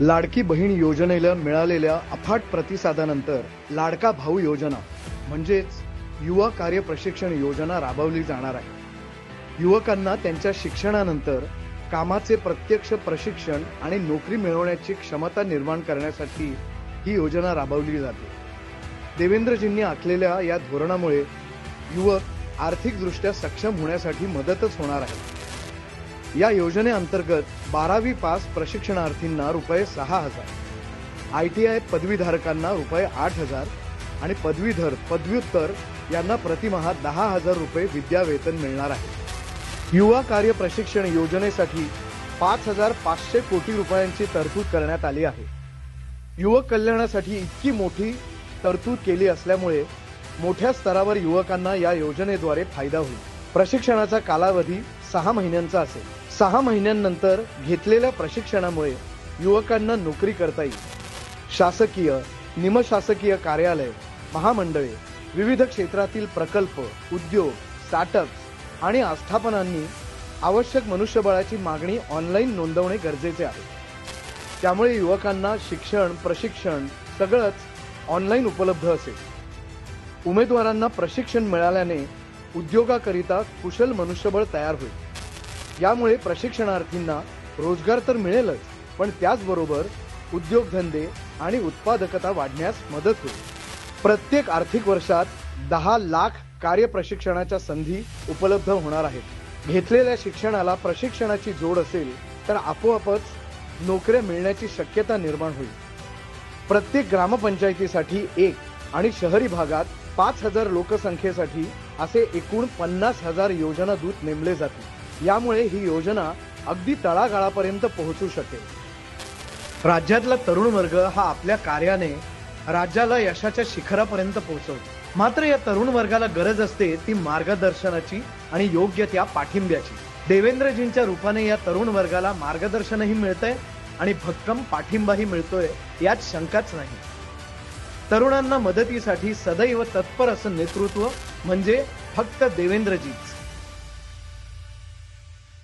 लाडकी बहीण योजनेला मिळालेल्या अफाट प्रतिसादानंतर लाडका भाऊ योजना म्हणजेच युवा कार्य प्रशिक्षण योजना राबवली जाणार आहे. युवकांना त्यांच्या शिक्षणानंतर कामाचे प्रत्यक्ष प्रशिक्षण आणि नोकरी मिळवण्याची क्षमता निर्माण करण्यासाठी ही योजना राबवली जाते. देवेंद्रजींनी आखलेल्या या धोरणामुळे युवक आर्थिकदृष्ट्या सक्षम होण्यासाठी मदतच होणार आहे. या योजनेअंतर्गत बारावी पास प्रशिक्षणार्थींना रुपये सहा हजार आय टी आय पदवीधारकांना रुपये आठ हजार आणि पदवीधर पदव्युत्तर यांना प्रतिमहा दहा हजार रुपये विद्यावेतन मिळणार आहे. युवा कार्य प्रशिक्षण योजनेसाठी पाच हजार पाचशे कोटी रुपयांची तरतूद करण्यात आली आहे. युवक कल्याणासाठी इतकी मोठी तरतूद केली असल्यामुळे मोठ्या स्तरावर युवकांना या योजनेद्वारे फायदा होईल. प्रशिक्षणाचा कालावधी सहा महिन्यांचा असेल. सहा महिन्यांनंतर घेतलेल्या प्रशिक्षणामुळे युवकांना नोकरी करता येईल. शासकीय निमशासकीय कार्यालय महामंडळे विविध क्षेत्रातील प्रकल्प उद्योग स्टार्टअप्स आणि आस्थापनांनी आवश्यक मनुष्यबळाची मागणी ऑनलाईन नोंदवणे गरजेचे आहे. त्यामुळे युवकांना शिक्षण प्रशिक्षण सगळंच ऑनलाईन उपलब्ध असेल. उमेदवारांना प्रशिक्षण मिळाल्याने उद्योगाकरिता कुशल मनुष्यबळ तयार होईल. यामुळे प्रशिक्षणार्थींना रोजगार तर मिळेलच पण त्याचबरोबर उद्योगधंदे आणि उत्पादकता वाढण्यास मदत होईल. प्रत्येक आर्थिक वर्षात दहा लाख कार्य प्रशिक्षणाच्या संधी उपलब्ध होणार आहेत. घेतलेल्या शिक्षणाला प्रशिक्षणाची जोड असेल तर आपोआपच नोकऱ्या मिळण्याची शक्यता निर्माण होईल. प्रत्येक ग्रामपंचायतीसाठी एक आणि शहरी भागात पाच हजार लोकसंख्येसाठी असे एकूण पन्नास हजार योजना दूत नेमले जातील. यामुळे ही योजना अगदी तळागाळापर्यंत पोहोचू शकेल. राज्यातला तरुण वर्ग हा आपल्या कार्याने राज्याला यशाच्या शिखरापर्यंत पोहोचवतो. मात्र या तरुण वर्गाला गरज असते ती मार्गदर्शनाची आणि योग्य त्या पाठिंब्याची. देवेंद्रजींच्या रूपाने या तरुण वर्गाला मार्गदर्शनही मिळतंय आणि भक्कम पाठिंबाही मिळतोय यात शंकाच नाही. तरुणांना मदतीसाठी सदैव तत्पर असं नेतृत्व म्हणजे फक्त देवेंद्रजीच.